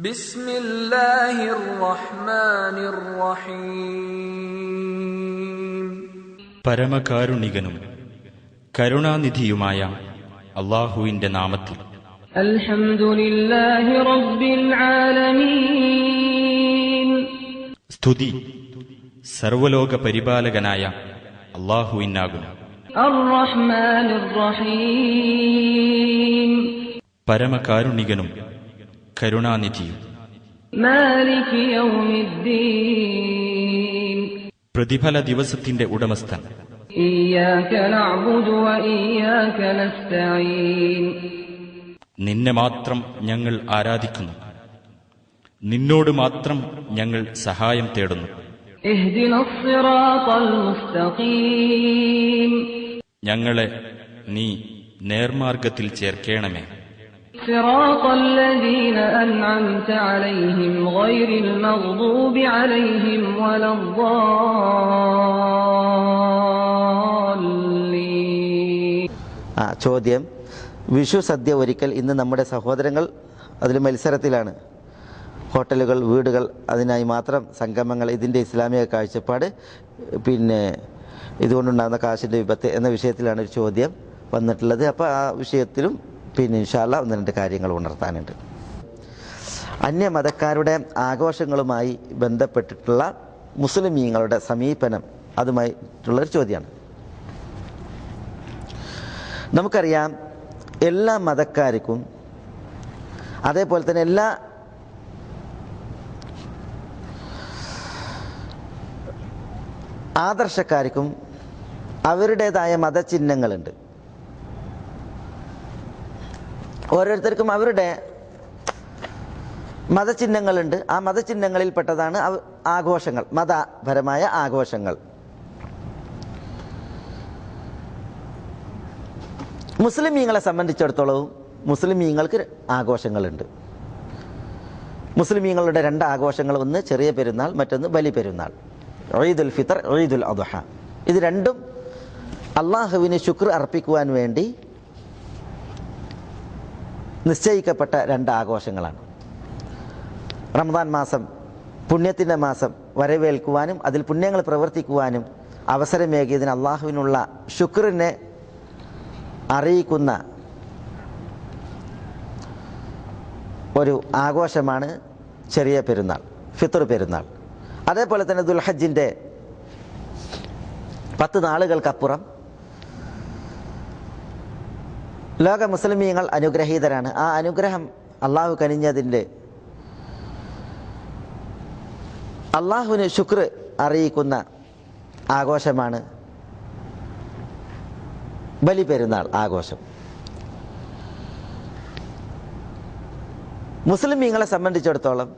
بسم الله الرحمن الرحيم പരമകാരുണികനും കരുണാനിധിയുമായ അള്ളാഹുവിന്റെ നാമത്തിൽ الحمد لله رب العالمين സ്തുതി സർവലോക പരിപാലകനായ അള്ളാഹുവിനാകുന്നു الرحمن الرحيم പരമകാരുണികനും കരുണാനിധിയും. പ്രതിഫല ദിവസത്തിന്റെ ഉടമസ്ഥൻ. നിന്നെ മാത്രം ഞങ്ങൾ ആരാധിക്കുന്നു. നിന്നോട് മാത്രം ഞങ്ങൾ സഹായം തേടുന്നു. ഞങ്ങളെ നീ നേർമാർഗത്തിൽ ചേർക്കേണമേ. صراط الذين أنعمت عليهم غير المغضوب عليهم ولا الضالين ആ ചോദ്യം വിഷു സദ്യ ഒരിക്കൽ ഇന്ന് നമ്മുടെ സഹോദരങ്ങൾ അതിൽ മത്സരത്തിലാണ് ഹോട്ടലുകൾ വീടുകൾ അതിനായി മാത്രം സംഗമങ്ങൾ ഇതിൻ്റെ ഇസ്ലാമിക കാഴ്ചപ്പാട് പിന്നെ ഇതുകൊണ്ടുണ്ടാകുന്ന കാശിൻ്റെ വിപത്ത് എന്ന വിഷയത്തിലാണ് ഒരു ചോദ്യം വന്നിട്ടുള്ളത് അപ്പോൾ ആ വിഷയത്തിലും പിന്നെ ഇൻഷാല്ല ഒന്ന് രണ്ട് കാര്യങ്ങൾ ഉണർത്താനുണ്ട്. അന്യമതക്കാരുടെ ആഘോഷങ്ങളുമായി ബന്ധപ്പെട്ടിട്ടുള്ള മുസ്ലിമീങ്ങളുടെ സമീപനം അതുമായിട്ടുള്ളൊരു ചോദ്യമാണ് നമുക്കറിയാം എല്ലാ മതക്കാർക്കും അതേപോലെ തന്നെ എല്ലാ ആദർശക്കാർക്കും അവരുടേതായ മതചിഹ്നങ്ങളുണ്ട്. ഓരോരുത്തർക്കും അവരുടെ മതചിഹ്നങ്ങളുണ്ട്. ആ മതചിഹ്നങ്ങളിൽ പെട്ടതാണ് ആഘോഷങ്ങൾ. മതപരമായ ആഘോഷങ്ങൾ. മുസ്ലിമീങ്ങളെ സംബന്ധിച്ചിടത്തോളവും മുസ്ലിമീങ്ങൾക്ക് ആഘോഷങ്ങളുണ്ട്. മുസ്ലിമീങ്ങളുടെ രണ്ട് ആഘോഷങ്ങൾ ഒന്ന് ചെറിയ പെരുന്നാൾ മറ്റൊന്ന് ബലി പെരുന്നാൾ. ഈദുൽ ഫിത്തർ ഈദുൽ അദ്ഹ. ഇത് രണ്ടും അള്ളാഹുവിന് ശുക്ർ അർപ്പിക്കുവാൻ വേണ്ടി നിശ്ചയിക്കപ്പെട്ട രണ്ട് ആഘോഷങ്ങളാണ്. റമദാൻ മാസം പുണ്യത്തിന്റെ മാസം വരവേൽക്കുവാനും അതിൽ പുണ്യങ്ങൾ പ്രവർത്തിക്കുവാനും അവസരമേകിയതിന് അള്ളാഹുവിനുള്ള ശുക്രിനെ അറിയിക്കുന്ന ഒരു ആഘോഷമാണ് ചെറിയ പെരുന്നാൾ ഫിത്തർ പെരുന്നാൾ. അതേപോലെ തന്നെ ദുൽഹജ്ജിന്റെ പത്ത് നാളുകൾക്കപ്പുറം ലോക മുസ്ലിമീങ്ങൾ അനുഗ്രഹീതരാണ്. ആ അനുഗ്രഹം അള്ളാഹു കനിഞ്ഞതിന്റെ അള്ളാഹുവിന് ശുക്ർ അറിയിക്കുന്ന ആഘോഷമാണ് ബലിപെരുന്നാൾ ആഘോഷം. മുസ്ലിമീങ്ങളെ സംബന്ധിച്ചിടത്തോളം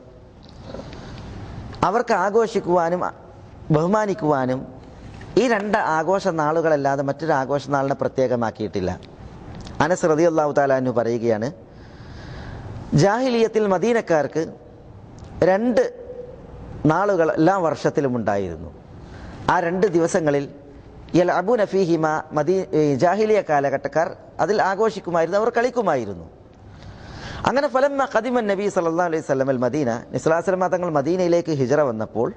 അവർക്ക് ആഘോഷിക്കുവാനും ബഹുമാനിക്കുവാനും ഈ രണ്ട് ആഘോഷ നാളുകളല്ലാതെ മറ്റൊരു ആഘോഷ നാളിനെ പ്രത്യേകമാക്കിയിട്ടില്ല. അനസ് റതി അള്ളാഹു താലാനു പറയുകയാണ് ജാഹിലിയത്തിൽ മദീനക്കാർക്ക് രണ്ട് നാളുകൾ എല്ലാ വർഷത്തിലും ഉണ്ടായിരുന്നു ആ രണ്ട് ദിവസങ്ങളിൽ യൽ അബു നഫീഹിമ മദീ ജാഹിലിയ കാലഘട്ടക്കാർ അതിൽ ആഘോഷിക്കുമായിരുന്നു അവർ കളിക്കുമായിരുന്നു. അങ്ങനെ ഫലം ഖദിമൻ നബി സല്ലാ അലൈഹി സ്വലമൽ മദീന നിസ്ലാസ്ലമ തങ്ങൾ മദീനയിലേക്ക് ഹിജറ വന്നപ്പോൾ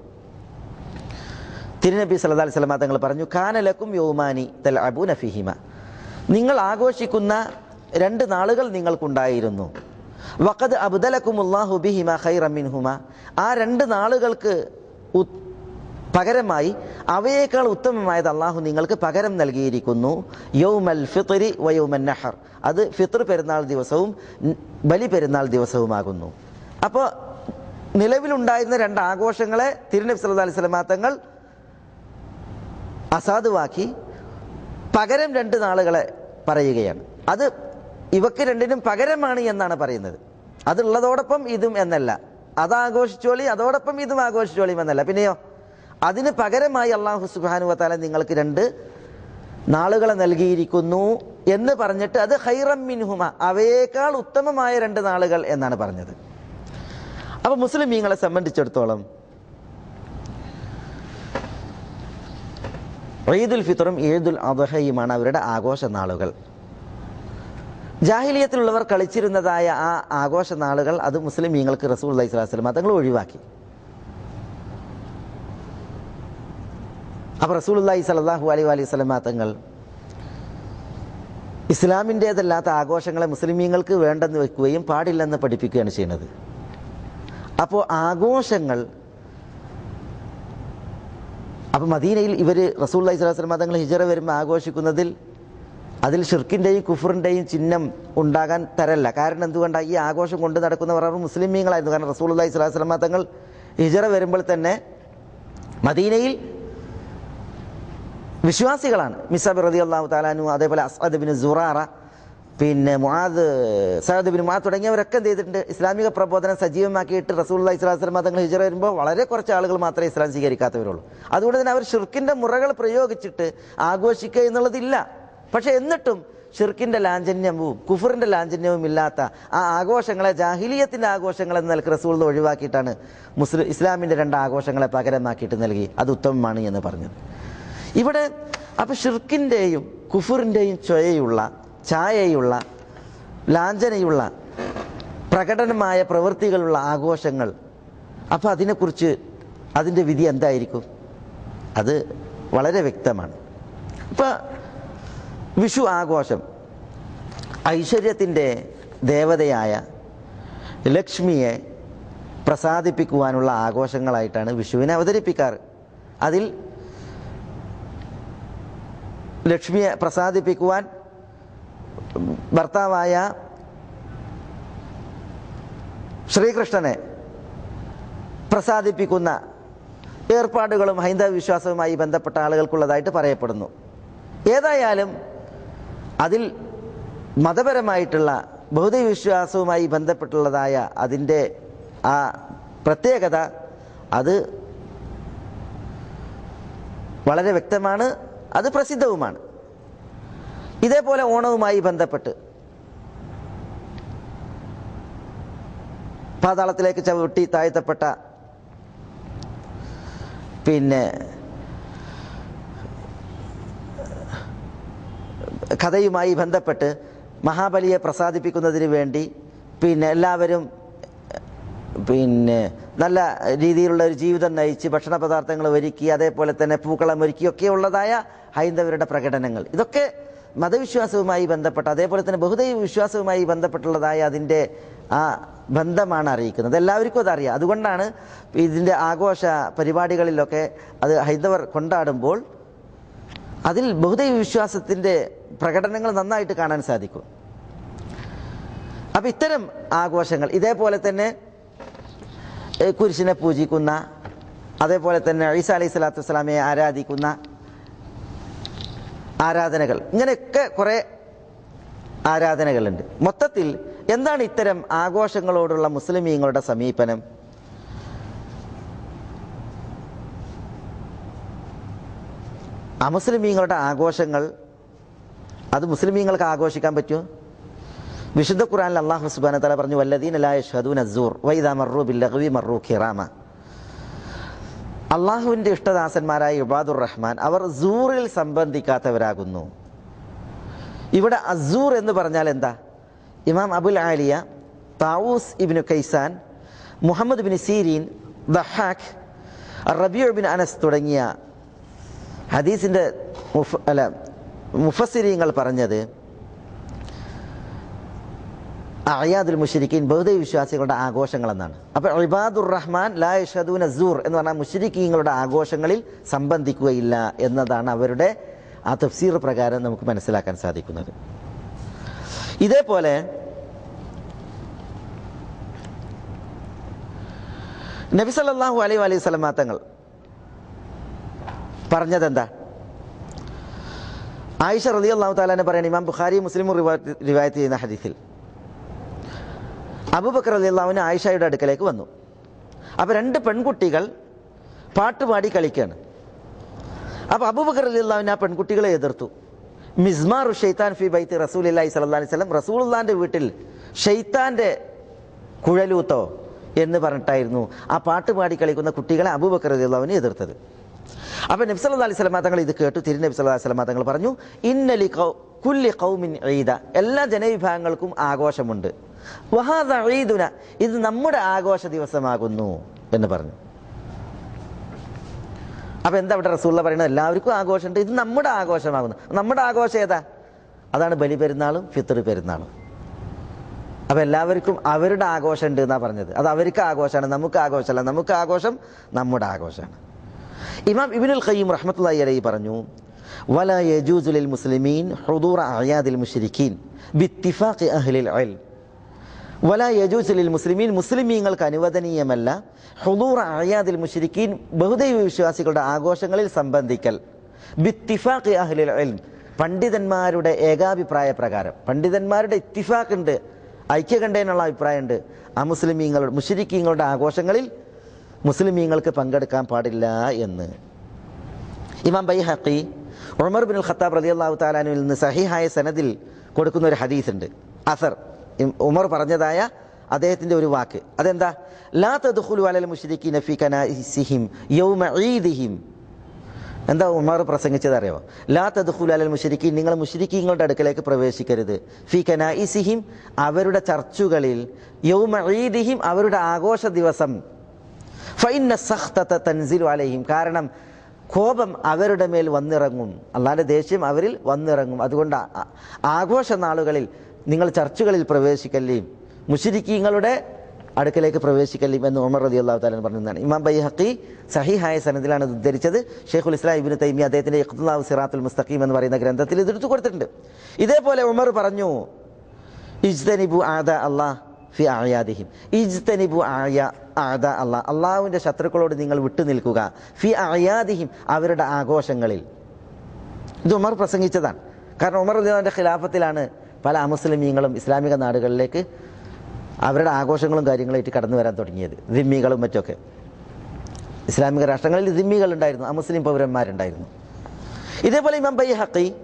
തിരുനബി സല്ലാ അലൈഹി സ്വലമ തങ്ങൾ പറഞ്ഞു കാനലക്കും യോമാനി തൽ അബു നഫിഹിമ നിങ്ങൾ ആഘോഷിക്കുന്ന രണ്ട് നാളുകൾ നിങ്ങൾക്കുണ്ടായിരുന്നു. വഖദ് അബ്ദലക്കുമുല്ലാഹു ബിഹിമ ഖൈറമിൻഹുമ ആ രണ്ട് നാളുകൾക്ക് പകരമായി അവയേക്കാൾ ഉത്തമമായത് അള്ളാഹു നിങ്ങൾക്ക് പകരം നൽകിയിരിക്കുന്നു. യൗമൽ ഫിത്രി വയൗമൻ നഹർ. അത് ഫിത്ർ പെരുന്നാൾ ദിവസവും ബലി പെരുന്നാൾ ദിവസവുമാകുന്നു. അപ്പോൾ നിലവിലുണ്ടായിരുന്ന രണ്ട് ആഘോഷങ്ങളെ തിരുനബി സല്ലല്ലാഹു അലൈഹി വസല്ലമ തങ്ങൾ അസാധുവാക്കി. പകരം രണ്ട് നാളുകളെ പറയുകയാണ്. അത് ഇവക്ക് രണ്ടിനും പകരമാണ് എന്നാണ് പറയുന്നത്. അതുള്ളതോടൊപ്പം ഇതും എന്നല്ല. അതാഘോഷിച്ചോളി അതോടൊപ്പം ഇതും ആഘോഷിച്ചോളിയും എന്നല്ല. പിന്നെയോ അതിന് പകരമായി അള്ളാഹു സുബാനു വത്താല നിങ്ങൾക്ക് രണ്ട് നാളുകളെ നൽകിയിരിക്കുന്നു എന്ന് പറഞ്ഞിട്ട് അത് ഹൈറം മിൻഹുമ അവയേക്കാൾ ഉത്തമമായ രണ്ട് നാളുകൾ എന്നാണ് പറഞ്ഞത്. അപ്പൊ മുസ്ലിമീങ്ങളെ സംബന്ധിച്ചിടത്തോളം ഈദുൽ ഫിത്തറും ഈദുൽ അദ്ഹയുമാണ് അവരുടെ ആഘോഷ നാളുകൾ. ജാഹിലിയത്തിലുള്ളവർ കളിച്ചിരുന്നതായ ആ ആഘോഷ നാളുകൾ അത് മുസ്ലിമീങ്ങൾക്ക് റസൂൽ അലൈഹി സ്വലാസ്ലം തങ്ങൾ ഒഴിവാക്കി. അപ്പോൾ റസൂൽ അള്ളാഹി സലാഹു അലൈഹി അലൈഹി സ്വലമ തങ്ങൾ ഇസ്ലാമിന്റേതല്ലാത്ത ആഘോഷങ്ങളെ മുസ്ലിമീങ്ങൾക്ക് വേണ്ടെന്ന് വെക്കുകയും പാടില്ലെന്ന് പഠിപ്പിക്കുകയാണ് ചെയ്യുന്നത്. അപ്പോൾ ആഘോഷങ്ങൾ അപ്പോൾ മദീനയിൽ ഇവർ റസൂൽ അലൈഹി സ്വലാസ്ലം തങ്ങൾ ഹിജറ വരുമ്പോൾ ആഘോഷിക്കുന്നതിൽ അതിൽ ഷിർക്കിന്റെയും കുഫറിന്റെയും ചിഹ്നം ഉണ്ടാകാൻ തരല്ല. കാരണം എന്തുകൊണ്ടാണ് ഈ ആഘോഷം കൊണ്ട് നടക്കുന്നവർ അവർ മുസ്ലിമീങ്ങളായിരുന്നു. കാരണം റസൂൽ അള്ളഹി സ്വലാസ്ലമ തങ്ങൾ ഹിജറ വരുമ്പോൾ തന്നെ മദീനയിൽ വിശ്വാസികളാണ്. മിസാബ് റതി അള്ളാഹു താലാനു അതേപോലെ അസ്അദ് ബിൻ സുറാറ പിന്നെ മുഹാദ് സഹദ് ബിൻ മുഹാദ് തുടങ്ങിയവരൊക്കെ എന്ത് ചെയ്തിട്ടുണ്ട്? ഇസ്ലാമിക പ്രബോധനം സജീവമാക്കിയിട്ട് റസൂൽ ഇസ്ലാസ്ലം മതങ്ങൾ തങ്ങൾ ഹിജറ വരുമ്പോൾ വളരെ കുറച്ച് ആളുകൾ മാത്രമേ ഇസ്ലാം സ്വീകരിക്കാത്തവരുള്ളൂ. അതുകൊണ്ട് തന്നെ അവർ ഷിർക്കിന്റെ മുറകൾ പ്രയോഗിച്ചിട്ട് ആഘോഷിക്കുക എന്നുള്ളതില്ല. പക്ഷെ എന്നിട്ടും ഷിർക്കിന്റെ ലാഞ്ചന്യവും കുഫറിന്റെ ലാഞ്ചന്യവും ഇല്ലാത്ത ആ ആഘോഷങ്ങളെ ജാഹിലിയത്തിന്റെ ആഘോഷങ്ങളെ എന്ന നിലയ്ക്ക് റസൂൾ ഒഴിവാക്കിയിട്ടാണ് മുസ്ലിം ഇസ്ലാമിന്റെ രണ്ട് ആഘോഷങ്ങളെ പകരമാക്കിയിട്ട് നൽകി. അത് ഉത്തമമാണ് എന്ന് പറഞ്ഞത്. ഇവിടെ അപ്പൊ ഷിർക്കിന്റെയും കുഫറിന്റെയും ചൊയയുള്ള ഛായയുള്ള ലാഞ്ചനയുള്ള പ്രകടനമായ പ്രവൃത്തികളുള്ള ആഘോഷങ്ങൾ. അപ്പോൾ അതിനെക്കുറിച്ച് അതിന്റെ വിധി എന്തായിരിക്കും? അത് വളരെ വ്യക്തമാണ്. ഇപ്പോൾ വിഷു ആഘോഷം ഐശ്വര്യത്തിന്റെ ദേവതയായ ലക്ഷ്മിയെ പ്രസാദിപ്പിക്കുവാനുള്ള ആഘോഷങ്ങളായിട്ടാണ് വിഷുവിനെ അവതരിപ്പിക്കാറ്. അതിൽ ലക്ഷ്മിയെ പ്രസാദിപ്പിക്കുവാൻ ഭർത്താവായ ശ്രീകൃഷ്ണനെ പ്രസാദിപ്പിക്കുന്ന ഏർപ്പാടുകളും ഹൈന്ദവ വിശ്വാസവുമായി ബന്ധപ്പെട്ട ആളുകൾക്കുള്ളതായിട്ട് പറയപ്പെടുന്നു. ഏതായാലും അതിൽ മതപരമായിട്ടുള്ള ഭൗതിക വിശ്വാസവുമായി ബന്ധപ്പെട്ടുള്ളതായ അതിന്റെ ആ പ്രത്യേകത അത് വളരെ വ്യക്തമാണ് അത് പ്രസിദ്ധവുമാണ്. ഇതേപോലെ ഓണവുമായി ബന്ധപ്പെട്ട് പാതാളത്തിലേക്ക് ചവിട്ടി താഴ്ത്തപ്പെട്ട പിന്നെ കഥയുമായി ബന്ധപ്പെട്ട് മഹാബലിയെ പ്രസാദിപ്പിക്കുന്നതിന് വേണ്ടി പിന്നെ എല്ലാവരും പിന്നെ നല്ല രീതിയിലുള്ള ഒരു ജീവിതം നയിച്ച് ഭക്ഷണ പദാർത്ഥങ്ങൾ ഒരുക്കി അതേപോലെ തന്നെ പൂക്കളം ഒരുക്കി ഒക്കെ ഉള്ളതായ ഹൈന്ദവരുടെ പ്രകടനങ്ങൾ. ഇതൊക്കെ മതവിശ്വാസവുമായി ബന്ധപ്പെട്ട അതേപോലെ തന്നെ ബഹുദൈവ വിശ്വാസവുമായി ബന്ധപ്പെട്ടുള്ളതായ അതിന്റെ ആ ബന്ധമാണ് അറിയിക്കുന്നത്. എല്ലാവർക്കും അതറിയാം. അതുകൊണ്ടാണ് ഇതിന്റെ ആഘോഷ പരിപാടികളിലൊക്കെ അത് ഹൈന്ദവർ കൊണ്ടാടുമ്പോൾ അതിൽ ബഹുദൈവ വിശ്വാസത്തിന്റെ പ്രകടനങ്ങൾ നന്നായിട്ട് കാണാൻ സാധിക്കും. അപ്പം ഇത്തരം ആഘോഷങ്ങൾ ഇതേപോലെ തന്നെ കുരിശിനെ പൂജിക്കുന്ന അതേപോലെ തന്നെ ഈസ അലൈഹി സ്വലാത്തു വസ്സലാമയെ ആരാധിക്കുന്ന ആരാധനകൾ. ഇങ്ങനെയൊക്കെ കുറേ ആരാധനകളുണ്ട്. മൊത്തത്തിൽ എന്താണ് ഇത്തരം ആഘോഷങ്ങളോടുള്ള മുസ്ലിമീങ്ങളുടെ സമീപനം? അമുസ്ലിമീങ്ങളുടെ ആഘോഷങ്ങൾ അത് മുസ്ലിമീങ്ങൾക്ക് ആഘോഷിക്കാൻ പറ്റുമോ? വിശുദ്ധ ഖുറാനിൽ അള്ളാഹു സുബാന തല പറഞ്ഞു വല്ലദീനലായ ഷദൂൻ അസൂർ വൈദാ മറു ബില്ലഹവി മറു ഖിറാമ. അള്ളാഹുവിന്റെ ഇഷ്ടദാസന്മാരായ ഇബാദുർ റഹ്മാൻ അവർ സൂറിൽ സംബന്ധിക്കാത്തവരാകുന്നു. ഇവിടെ അസൂർ എന്ന് പറഞ്ഞാൽ എന്താ? ഇമാം Abul Aliya Tawus Ibnu Kaisan Muhammad bin Sirin Dahhak Rabiu bin Anas തുടങ്ങിയ ഹദീസിന്റെ മുഫ അല്ല മുഫസിരീങ്ങൾ പറഞ്ഞത് അയാദുൽ മുഷരിക്കീൻ ബഹുദൈവ വിശ്വാസികളുടെ ആഘോഷങ്ങൾ എന്നാണ് അപ്പോൾ ഇബാദുർ റഹ്മാൻ ലാ യഷദൂന സൂർ എന്ന് പറഞ്ഞാൽ മുഷരിക്കീങ്ങളുടെ ആഘോഷങ്ങളിൽ സംബന്ധിക്കുകയില്ല എന്നതാണ് അവരുടെ ആ തഫ്സീർ പ്രകാരം നമുക്ക് മനസ്സിലാക്കാൻ സാധിക്കുന്നത്. ഇതേപോലെ നബി സല്ലാഹു അലൈ അലൈഹി സ്വലമാ തങ്ങൾ പറഞ്ഞതെന്താ? ആയിഷ റലി അള്ളാഹു താലാനെ പറയണ ഇമാം ബുഖാരി മുസ്ലിം റിവായത്ത് ചെയ്യുന്ന ഹദീസിൽ അബൂബക്കർ അലി അള്ളാഹുവിന് ആയിഷയുടെ അടുക്കലേക്ക് വന്നു. അപ്പോൾ രണ്ട് പെൺകുട്ടികൾ പാട്ടുപാടി കളിക്കുകയാണ് അപ്പോൾ അബുബക്കർ അലി അള്ളാഹുവിന് ആ പെൺകുട്ടികളെ എതിർത്തു. മിസ്മാർ ഷെയ്ത്താൻ ഫി ബൈത്ത് റസൂൽ അല്ലാഹി സല്ലാ അലൈഹി സ്വലം റസൂൽദാന്റെ വീട്ടിൽ ഷെയ്ത്താന്റെ കുഴലൂത്തോ എന്ന് പറഞ്ഞിട്ടായിരുന്നു ആ പാട്ടുപാടി കളിക്കുന്ന കുട്ടികളെ അബൂബക്കർ അലി അള്ളാഹുവിനെ എതിർത്തത്. അപ്പോൾ നബ്സല്ലാ അലൈഹി സ്വലമാ തങ്ങൾ ഇത് കേട്ടു. തിരുനബി സല്ലാ സ്വലമാ തങ്ങൾ പറഞ്ഞു ഇന്നലി കുല്ലി കൗമിൻ ഈദ. എല്ലാ ജനവിഭാഗങ്ങൾക്കും ആഘോഷമുണ്ട്. വഹാദ ഈദുന ഇത് നമ്മുടെ ആഘോഷ ദിവസമാകുന്നു എന്ന് പറഞ്ഞു. അപ്പൊ എന്താ ഇവിടെ റസൂള്ള പറയുന്നത്? എല്ലാവർക്കും ആഘോഷമുണ്ട്. ഇത് നമ്മുടെ ആഘോഷമാകുന്നു. നമ്മുടെ ആഘോഷം ഏതാ? അതാണ് ബലി പെരുന്നാളും ഫിത്തർ പെരുന്നാളും. അപ്പൊ എല്ലാവർക്കും അവരുടെ ആഘോഷം ഉണ്ട് എന്നാ പറഞ്ഞത്. അത് അവർക്ക് ആഘോഷമാണ് നമുക്ക് ആഘോഷമല്ല. നമുക്ക് ആഘോഷം നമ്മുടെ ആഘോഷമാണ്. ഇമാം ഇബിനുൽ ഖയ്യിം റഹ്മത്തുള്ളാഹി അലൈഹി പറഞ്ഞു വല യജൂസു ലിൽ മുസ്ലിമീൻ ഹുദൂറ അയാദിൽ മുശ്രിക്കീൻ. ബിത്തിഫാഖി അഹ്ലിൽ ഇൽം. വല യജൂസു ലിൽ മുസ്ലിമീൻ മുസ്ലിമീങ്ങൾക്ക് അനുവദനീയമല്ല ഹുദൂർ അയാദിൽ മുഷരിക്കീൻ ബഹുദൈവ വിശ്വാസികളുടെ ആഘോഷങ്ങളിൽ സംബന്ധിക്കൽ. ബിത്തിഫാഖ് അഹ്ലിൽ ഇൽം. പണ്ഡിതന്മാരുടെ ഏകാഭിപ്രായ പ്രകാരം. പണ്ഡിതന്മാരുടെ ഇത്തിഫാഖ് ഉണ്ട് ഐക്യകണ്ഠേനുള്ള അഭിപ്രായമുണ്ട് ആ മുസ്ലിമീങ്ങളുടെ മുഷരിക്കീങ്ങളുടെ ആഘോഷങ്ങളിൽ മുസ്ലിമീങ്ങൾക്ക് പങ്കെടുക്കാൻ പാടില്ല എന്ന്. ഇമാം ബൈഹഖി ഉമർ ബിൻ ഖത്താബ് റലി അള്ളാഹു താലാനുവിൽ നിന്ന് സഹിഹായ സനദിൽ കൊടുക്കുന്ന ഒരു ഹദീസ് ഉണ്ട് അസർ ഉമർ പറഞ്ഞതായ അദ്ദേഹത്തിന്റെ ഒരു വാക്ക്. അതെന്താ? ലാ തദ്ഖുലു അലൽ മുശ്രിക്കീന ഫീ കനാഇസിഹിം യൗമ ഈദിഹിം. എന്താ ഉമർ പ്രസംഗിച്ചത് അറിയോ ലാ തദ്ഖുലു അലൽ മുശ്രിക്കീൻ നിങ്ങൾ മുശ്രിക്കീങ്ങളുടെ അടുക്കലേക്ക് പ്രവേശിക്കരുത്. ഫീ കനാഇസിഹിം അവരുടെ ചർച്ചുകളിൽ യൗമ ഈദിഹിം അവരുടെ ആഘോഷ ദിവസം. ഫൈന സഖ്തത തൻസിലു അലൈഹിം. കാരണം കോപം അവരുടെ മേൽ വന്നിറങ്ങും. അല്ലാതെ ദേഷ്യം അവരിൽ വന്നിറങ്ങും. അതുകൊണ്ട് ആഘോഷ നാളുകളിൽ നിങ്ങൾ ചർച്ചുകളിൽ പ്രവേശിക്കല്ലേ മുഷിരിക്കീങ്ങളുടെ അടുക്കലേക്ക് പ്രവേശിക്കല്ലേ എന്ന് ഉമർ റതി അള്ളാഹു താലൻ പറഞ്ഞതാണ്. ഇമാം ബൈഹക്കി സഹിഹായ സനദിലാണ് ഇത് ഉദ്ധരിച്ചത്. ഷെയ്ഖുൽ ഇസ്ലാം ഇബിന് തൈമി അദ്ദേഹത്തിന്റെ ഇഖ്തുലാവ് സിറാത്തുൽ മുസ്തഖീം എന്ന് പറയുന്ന ഗ്രന്ഥത്തിൽ ഇത് എടുത്തു കൊടുത്തിട്ടുണ്ട്. ഇതേപോലെ ഉമർ പറഞ്ഞു ഇജ്തനിബു ആദ അള്ളാഹ് ഫി ആയാദിഹിം ഇജ്തനിബു ആയ ആദ അള്ളാഹ് അള്ളാഹുവിന്റെ ശത്രുക്കളോട് നിങ്ങൾ വിട്ടുനിൽക്കുക ഫി ആയാദിഹിം അവരുടെ ആഘോഷങ്ങളിൽ. ഇത് ഉമർ പ്രസംഗിച്ചതാണ്. കാരണം ഉമർ ഉദ്യോഗന്റെ ഖിലാഫത്തിലാണ് പല അമുസ്ലിമീങ്ങളും ഇസ്ലാമിക നാടുകളിലേക്ക് അവരുടെ ആഘോഷങ്ങളും കാര്യങ്ങളായിട്ട് കടന്നു വരാൻ തുടങ്ങിയത്. ദിമ്മികളും മറ്റൊക്കെ ഇസ്ലാമിക രാഷ്ട്രങ്ങളിൽ ദിമ്മികൾ ഉണ്ടായിരുന്നു അമുസ്ലിം പൗരന്മാരുണ്ടായിരുന്നു. ഇതേപോലെ ഇമാം ബൈ ഹക്കി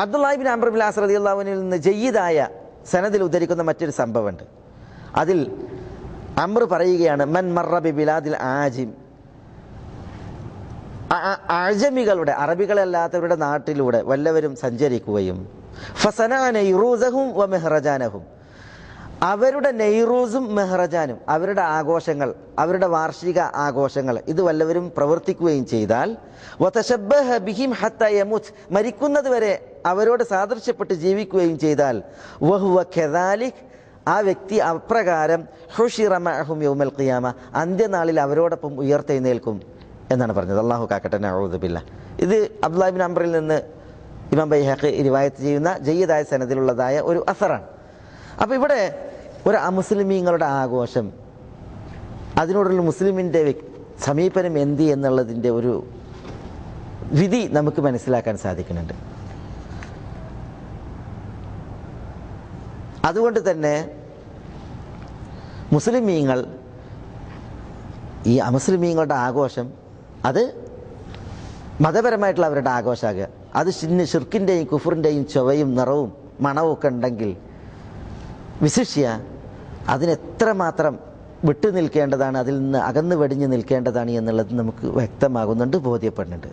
അബ്ദുല്ലാഹിബിൻ അംബ്രബിൻ ആസ്രതി അള്ളാഹുവിനിൽ നിന്ന് ജയ്യിദായ സനദിൽ ഉദ്ധരിക്കുന്ന മറ്റൊരു സംഭവമുണ്ട്. അതിൽ അമ്ര പറയുകയാണ് മൻ മറബി ബിലാദിൽ ആജിം. അജമികളുടെ അറബികളല്ലാത്തവരുടെ നാട്ടിലൂടെ വല്ലവരും സഞ്ചരിക്കുകയും ഫസനാ നൈറൂസഹും വ മെഹ്റജാനഹും. അവരുടെ നെയ്റൂസും മെഹ്റജാനും അവരുടെ ആഘോഷങ്ങൾ അവരുടെ വാർഷിക ആഘോഷങ്ങൾ ഇത് വല്ലവരും പ്രവർത്തിക്കുകയും ചെയ്താൽ ബിഹിം ഹത്ത യമുത്. മരിക്കുന്നത് വരെ അവരോട് സാദൃശ്യപ്പെട്ട് ജീവിക്കുകയും ചെയ്താൽ വഹുവ ഖെദാലിക് ആ വ്യക്തി അപ്രകാരം ഹുഷിറമഹും യൗമൽ ഖിയാമ അന്ത്യനാളിൽ അവരോടൊപ്പം ഉയർത്തെഴുന്നേൽക്കും എന്നാണ് പറഞ്ഞത്. അള്ളാഹു കാക്കട്ടെ നഊദുബില്ല ഇത് അബ്ദുലാബിൻ അംബറിൽ നിന്ന് ഇമാം ബൈഹാഖ് റിവായത്ത് ചെയ്യുന്ന ജയ്യതായ സനദിലുള്ളതായ ഒരു അസറാണ്. അപ്പോൾ ഇവിടെ ഒരു അമുസ്ലിമീങ്ങളുടെ ആഘോഷം അതിനോടുള്ള മുസ്ലിമിന്റെ സമീപനം എന്തി എന്നുള്ളതിന്റെ ഒരു വിധി നമുക്ക് മനസ്സിലാക്കാൻ സാധിക്കുന്നുണ്ട്. അതുകൊണ്ട് തന്നെ മുസ്ലിമീങ്ങൾ ഈ അമുസ്ലിമീങ്ങളുടെ ആഘോഷം അത് മതപരമായിട്ടുള്ള അവരുടെ ആഘോഷമാകുക. അത് ഷിന്ന് ഷിർക്കിന്റെയും കുഫറിന്റെയും ചുവയും നിറവും മണവും ഒക്കെ ഉണ്ടെങ്കിൽ വിശിഷ്യ അതിനെത്രമാത്രം വിട്ടു നിൽക്കേണ്ടതാണ് അതിൽ നിന്ന് അകന്നു വെടിഞ്ഞു നിൽക്കേണ്ടതാണ് എന്നുള്ളത് നമുക്ക് വ്യക്തമാകുന്നുണ്ട് ബോധ്യപ്പെടുന്നുണ്ട്.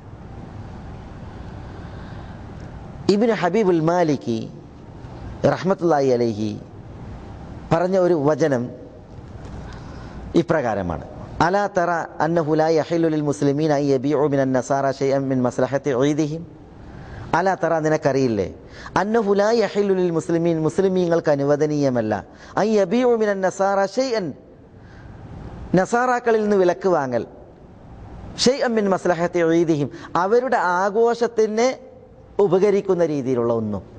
ഇബിന് ഹബീബുൽ മാലിക്കി റഹ്മത്തുല്ലാഹി അലഹി പറഞ്ഞ ഒരു വചനം ഇപ്രകാരമാണ്. അലാ തറ അന്നഹുലായി ലാ യഹില്ലു ലിൽ മുസ്ലിമീൻ ഐ എബി മിനൻ നസാറ ഷൈഅൻ മിൻ മസ്ലഹത്തി ഈദിഹിം അല തറ നിനക്കറിയില്ലേ? അന്നഹുലായി അഹിലുലിൽ മുസ്ലിമീൻ മുസ്ലിമീങ്ങൾക്ക് അനുവദനീയമല്ല. ഐ എബി മിനൻ അന്നസാറ ഷെയ്യൻ നസാറാക്കളിൽ നിന്ന് വിലക്ക് വാങ്ങൽ. ഷെയ് അമ്മിൻ മസ്ലഹത്തെ എഴുതിയും അവരുടെ ആഘോഷത്തിന് ഉപകരിക്കുന്ന രീതിയിലുള്ള ഒന്നും.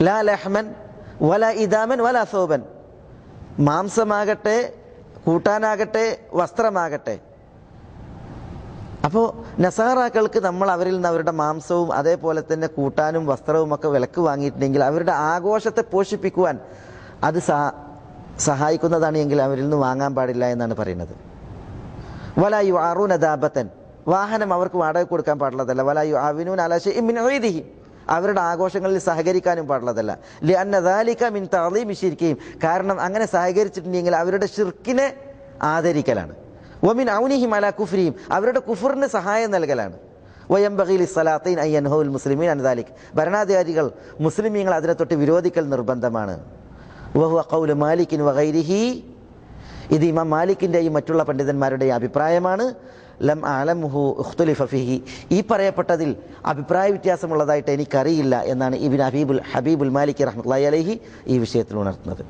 ലാ ലഹ്മൻ വല ഇദാമൻ വല സോബൻ. മാംസമാകട്ടെ കൂട്ടാനാകട്ടെ വസ്ത്രമാകട്ടെ. അപ്പോൾ നസാറാക്കൾക്ക് നമ്മൾ അവരിൽ നിന്ന് അവരുടെ മാംസവും അതേപോലെ തന്നെ കൂട്ടാനും വസ്ത്രവും ഒക്കെ വിലക്ക് വാങ്ങിയിട്ടുണ്ടെങ്കിൽ അവരുടെ ആഘോഷത്തെ പോഷിപ്പിക്കുവാൻ അത് സഹ- സഹായിക്കുന്നതാണ് എങ്കിൽ അവരിൽ നിന്ന് വാങ്ങാൻ പാടില്ല എന്നാണ് പറയുന്നത്. വലായു ആറൂന ദാബത്തൻ. വാഹനം അവർക്ക് വാടക കൊടുക്കാൻ പാടുള്ളതല്ല. വലായു ആവിനൂൻ അലാശി അവരുടെ ആഘോഷങ്ങളിൽ സഹകരിക്കാനും പാടുള്ളതല്ല. ലി അന്ന ദാലിക മിൻ തഅലീമി ശിർക്കിയും കാരണം അങ്ങനെ സഹകരിച്ചിട്ടുണ്ടെങ്കിൽ അവരുടെ ഷിർക്കിനെ ആദരിക്കലാണ്. ഒമിൻ ഔനിഹിം അല കുഫ്രിയും. അവരുടെ കുഫറിന് സഹായം നൽകലാണ്. വയം ബഹീലി സലാത്തീൻ അയ്യൻഹുൽ മുസ്ലിമീൻ അനദാലിക് ഭരണാധികാരികൾ മുസ്ലിമീങ്ങൾ അതിനെ തൊട്ട് വിരോധിക്കൽ നിർബന്ധമാണ്. വഹു അക്കൗൽ മാലിക്കിൻ വഗൈരിഹി ഇത് ഇമാം മാലിക്കിന്റെയും മറ്റുള്ള പണ്ഡിതന്മാരുടെയും അഭിപ്രായമാണ്. ലം ആലമുഹു ഉഖ്തുലിഫ ഫിഹി. ഈ പറയപ്പെട്ടതിൽ അഭിപ്രായ വ്യത്യാസമുള്ളതായിട്ട് എനിക്കറിയില്ല എന്നാണ് ഇബിൻ ഹബീബുൽ ഹബീബുൽ മാലിക് റഹ്മത്തുള്ളാഹി അലഹി ഈ വിഷയത്തിൽ ഉണർത്തുന്നത്.